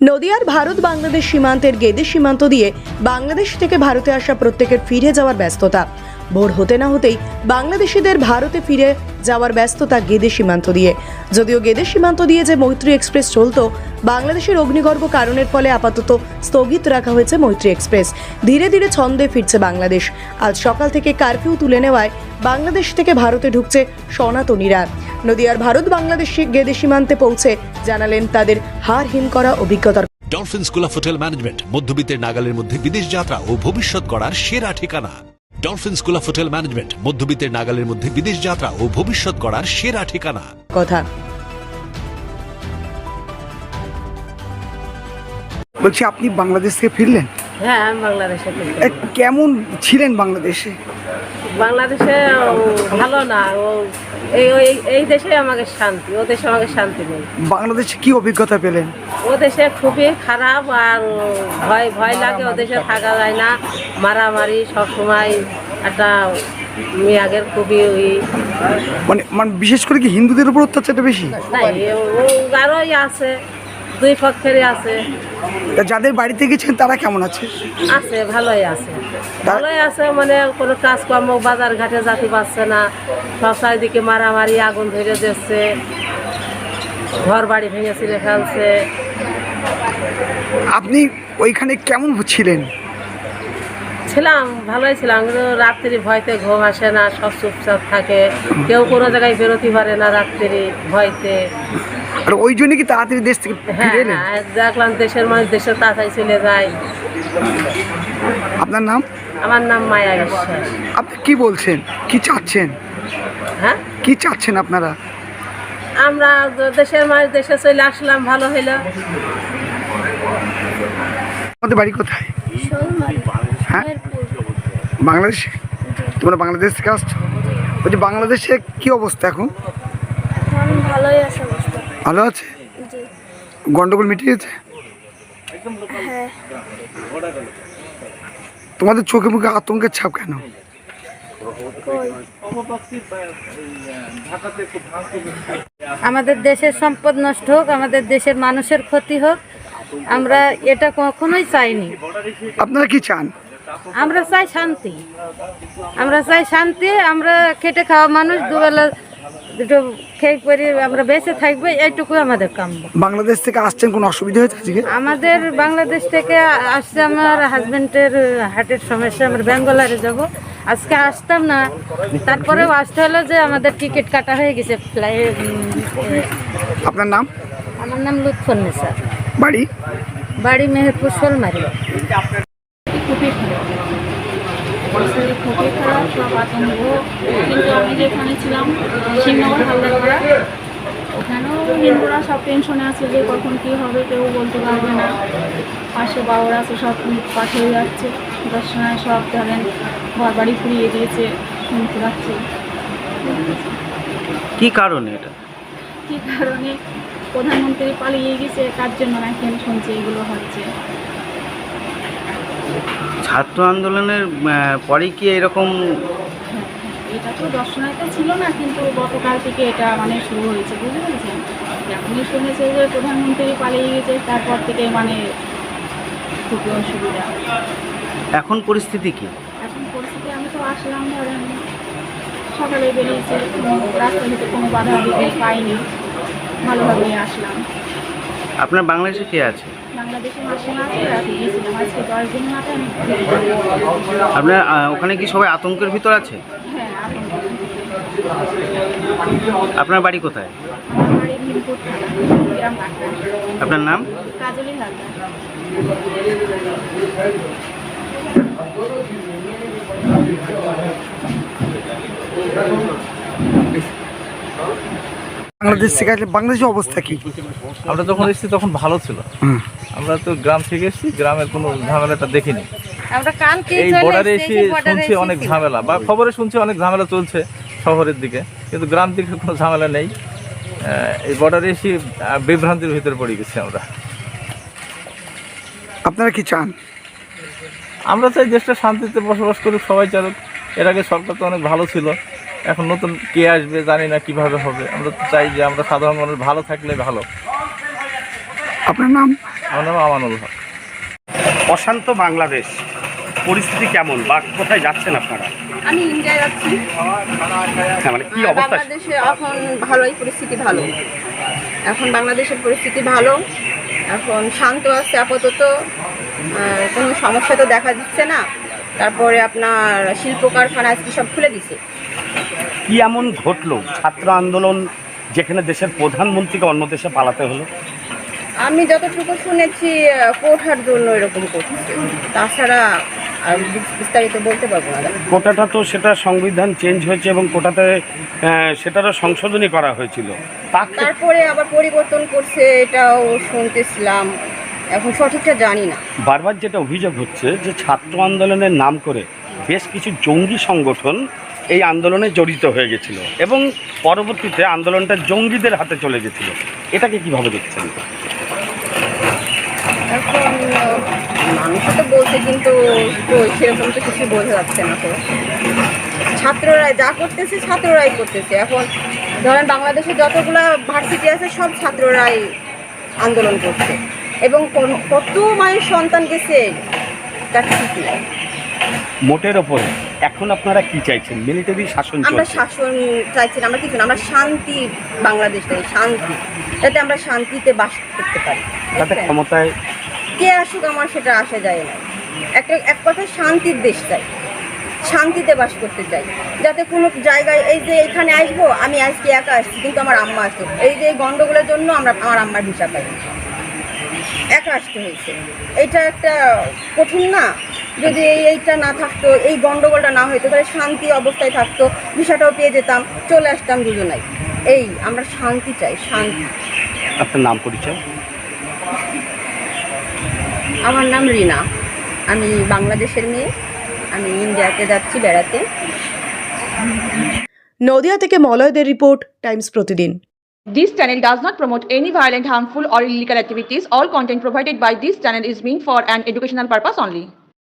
নদিয়ার ভারত বাংলাদেশ সীমান্তের গেদে সীমান্ত দিয়ে বাংলাদেশ থেকে ভারতে আসা প্রত্যেকের ফিরে যাওয়ার ব্যস্ততা। ভোর হতে না হতেই বাংলাদেশিদের ভারতে ফিরে যাওয়ার ব্যস্ততা গেদে সীমান্ত দিয়ে। যদিও গেদে সীমান্ত দিয়ে যে মৈত্রী এক্সপ্রেস চলত, বাংলাদেশের অগ্নিগর্ভ কারণের ফলে আপাতত স্থগিত রাখা হয়েছে মৈত্রী এক্সপ্রেস। ধীরে ধীরে ছন্দে ফিরছে বাংলাদেশ। আজ সকাল থেকে কারফিউ তুলে নেওয়ায় বাংলাদেশ থেকে ভারতে ঢুকছে সনাতনীরা। নদিয়ার ভারত বাংলাদেশ গেদে সীমান্তে পৌঁছে। জানালেন তাদের হার হিম করা অভিজ্ঞতার Dolphin school of hotel management মধ্যবিত্তের নাগালের মধ্যে বিদেশ যাত্রা ও ভবিষ্যৎ গড়ার সেরা ঠিকানা। Dolphin school of hotel management মধ্যবিত্তের নাগালের মধ্যে বিদেশ যাত্রা ও ভবিষ্যৎ গড়ার সেরা ঠিকানা। কথা। বলছি আপনি বাংলাদেশ থেকে ফিরলেন? হ্যাঁ আমি বাংলাদেশে। এ, কেমন ছিলেন বাংলাদেশে? বাংলাদেশে ও ভালো না ও এই ওই- এই দেশে আমাকে শান্তি ও দেশে আমাকে শান্তি নেই। বাংলাদেশে কি অভিজ্ঞতা পেলেন? ও দেশে খুবই খারাপ আর ভয় ভয় লাগে ও দেশে থাকা যায় না। মারামারি সবসময় একটা আগের খুবই ওই মানে মানে বিশেষ করে কি হিন্দুদের উপর অত্যাচারটা বেশি? না ও আরোই আছে। দুই পক্ষেরই আছে। তা যাদের বাড়িতে গেছেন তারা কেমন আছে? আছে ভালোই আছে। ভালোই আছে মানে কোনো কাজকর্ম বাজার ঘাটে যাতে পারছে না। সব চারিদিকে মারামারি আগুন ধরে দিচ্ছে ঘর বাড়ি ভেঙে ছিঁড়ে ফেলছে। আপনি ওইখানে কেমন ছিলেন? ছিলাম ভালোই ছিলাম কিন্তু রাত্রি ভয়তে ঘুম আসে না সব চুপচাপ থাকে। কেউ কোনো জায়গায় বেরোতে পারে না রাত্রি ভয়তে। আর ওই জন্য কি তাড়াতাড়ি দেশ থেকে হ্যাঁ ফিরে এলেন? হ্যাঁ দেখলাম দেশের মানুষ দেশের তাড়াতাড়ি চলে যায়। আপনার নাম? আমার নাম মায়া বিশ্বাস। আপনি কি বলছেন? কি চাচ্ছেন? হ্যাঁ? কি চাচ্ছেন আপনারা? আমরা দেশের মানুষ দেশে চলে আসলাম ভালো হইল আমাদের বাড়ি কোথায়? হ্যাঁ? বাংলাদেশে? তোমরা বাংলাদেশ থেকে আসছো? বলছি বাংলাদেশে কি অবস্থা এখন ভালোই ভালো আছে? গন্ডগোল মিটিয়ে গেছে হ্যাঁ। তোমাদের চোখে মুখে আতঙ্কের ছাপ কেন? আমাদের দেশের সম্পদ নষ্ট হোক আমাদের দেশের মানুষের ক্ষতি হোক আমরা এটা কখনোই চাইনি। আপনারা কি চান? আমরা চাই শান্তি। আমরা চাই শান্তি আমরা খেটে খাওয়া মানুষ দুবেলা দুটো খেয়ে পরে আমরা বেঁচে থাকব এইটুকু আমাদের কাম্য। বাংলাদেশ থেকে আসছেন কোনো অসুবিধা হয়েছে আজকে? আমাদের বাংলাদেশ থেকে আসছে আমার হাজবেন্ডের হার্টের সমস্যা আমরা ব্যাঙ্গালোরে যাব। আজকে আসতাম না তারপরেও আসতে হলো যে আমাদের টিকিট কাটা হয়ে গেছে আপনার নাম? আমার নাম লুৎফন্নেসা বাড়ি? বাড়ি মেহেরপুর খারাপ পরিস্থিতি খুবই খারাপ সব আতঙ্ক। কিন্তু আমি যেখানে ছিলাম শিবনগর হালদারপাড়া ওখানেও হিন্দুরা সব টেনশনে আছে যে কখন কী হবে কেউ বলতে পারবে না। পাশে বাবুরা আছে সব পাশে যাচ্ছে দর্শনায় সব ধরেন ঘর বাড়ি ফুরিয়ে দিয়েছে শুনতে পাচ্ছি। কি কারণে এটা? কী কারণে? প্রধানমন্ত্রী পালিয়ে গেছে কার জন্য নাকি আমি শুনছি এগুলো হচ্ছে? ছাত্র আন্দোলনের পরে কি এরকম এটা তো দর্শনার্থী ছিল না কিন্তু গতকাল থেকে এটা মানে শুরু হয়েছে বুঝতে পেরেছেন? এখনই শুনেছে যে প্রধানমন্ত্রী পালিয়ে গেছে তারপর থেকে মানে খুবই অসুবিধা। এখন পরিস্থিতি কি? এখন পরিস্থিতি আমি তো আসলাম ধরেন সকালে বেরিয়েছে কোনো রাস্তা থেকে কোনো বাধা বিঘ্ন পাইনি ভালোভাবেই আসলাম। আপনার বাংলাদেশে কে আছে? বাংলাদেশে মাসিমা আছে রাতে গিয়েছিলাম আজকে দশ দিন মাথায় আমি আপনার আহ, ওখানে কি সবাই আতঙ্কের ভিতর আছে? হ্যাঁ আতঙ্ক আপনার বাড়ি কোথায়? আমার থানা গ্রাম আপনার নাম? কাজলি হালদার। বাংলাদেশ থেকে আসলে বাংলাদেশের অবস্থা কি? আমরা যখন এসেছি তখন ভালো ছিল। আমরা তো গ্রাম থেকে এসেছি গ্রামের কোনো ঝামেলাটা দেখিনি। আমরা এই বর্ডারে এসে শুনছি অনেক ঝামেলা বা খবরে শুনছি অনেক ঝামেলা চলছে শহরের দিকে কিন্তু গ্রাম দিকে কোনো ঝামেলা নেই। এই বর্ডারে এসে বিভ্রান্তির ভিতরে পড়ে গেছি আমরা। আপনারা কি চান? আমরা চাই দেশটা শান্তিতে বসবাস করুক সবাই চালুক। এর আগে সরকার তো অনেক ভালো ছিল। এখন নতুন কে আসবে জানি না কীভাবে হবে। আমরা তো চাই যে আমরা সাধারণ মানুষ ভালো থাকলে ভালো। আপনার নাম? আমার নাম আমানুল হক। অশান্ত বাংলাদেশ পরিস্থিতি কেমন? বা কোথায় যাচ্ছেন আপনারা? আমি ইন্ডিয়ায় যাচ্ছি হ্যাঁ মানে কি অবস্থা? বাংলাদেশে এখন ভালোই পরিস্থিতি ভালো। এখন বাংলাদেশের পরিস্থিতি ভালো। এখন শান্ত আছে আপাতত। আহ, কোনো সমস্যা তো দেখা দিচ্ছে না। তারপরে আপনার শিল্প কারখানা আজকে সব খুলে দিছে। কি এমন ঘটলো? ছাত্র আন্দোলন যেখানে দেশের প্রধানমন্ত্রীকে অন্য দেশে পালাতে হলো? আমি যতটুকু শুনেছি কোঠার জন্য এরকম করছে। তাছাড়া আর বিস্তারিত বলতে পারব না। কোটাটা তো সেটা সংবিধান চেঞ্জ হয়েছে এবং কোটাতে সেটারও সংশোধনী করা হয়েছিল। তারপরে আবার পরিবর্তন করছে এটাও শুনতেছিলাম। এখন সঠিকটা জানি না। বারবার যেটা অভিযোগ হচ্ছে যে ছাত্র আন্দোলনের নাম করে বেশ কিছু জঙ্গি সংগঠন এই আন্দোলনে জড়িত হয়ে গেছিল এবং পরবর্তীতে আন্দোলনটা জঙ্গিদের হাতে চলে গেছিল। এটাকে কীভাবে দেখছেন? এখন মানুষ তো বলছে কিন্তু সেরকম তো কিছু বোঝা যাচ্ছে না তো। ছাত্ররাই যা করতেছে ছাত্ররাই করতেছে। এখন ধরেন বাংলাদেশে যতগুলা ভার্সিটি আছে সব ছাত্ররাই আন্দোলন করছে। এবং কত মায়ের সন্তান গেছে? তার ঠিক মোটের ওপরে। এখন আপনারা কি চাইছেন? মিলিটারি শাসন আমরা শাসন চাইছি না আমরা কিছু না আমরা শান্তি বাংলাদেশ চাই শান্তি। যাতে আমরা শান্তিতে বাস করতে পারি। তাতে বুঝছেন? ক্ষমতায় কে আসুক আমার সেটা আসা যায় না। একটা এক কথায় শান্তির দেশ চাই। শান্তিতে বাস করতে চাই। যাতে কোনো জায়গায় এই যে এখানে আসব আমি আজকে একা আসছি কিন্তু আমার আম্মা আসতো এই যে এই গন্ডগোলের জন্য আমরা আমার আম্মার ভিসা পাই। একা আসতে হয়েছে। এটা একটা কঠিন না যদি এই এইটা না থাকতো এই গন্ডগোলটা না হইতো তাহলে শান্তি অবস্থায় থাকতো ভিসাটাও পেয়ে যেতাম চলে আসতাম দুজনাই। এই আমরা শান্তি চাই শান্তি। আপনার নাম পরিচয়? আমার নাম রিনা। আমি বাংলাদেশের মেয়ে আমি ইন্ডিয়াতে যাচ্ছি বেড়াতে। নদিয়া থেকে মলয়দের report Times Pratidin. This channel does not promote any violent, harmful, or illegal activities. All content provided by this channel is meant for an educational purpose only.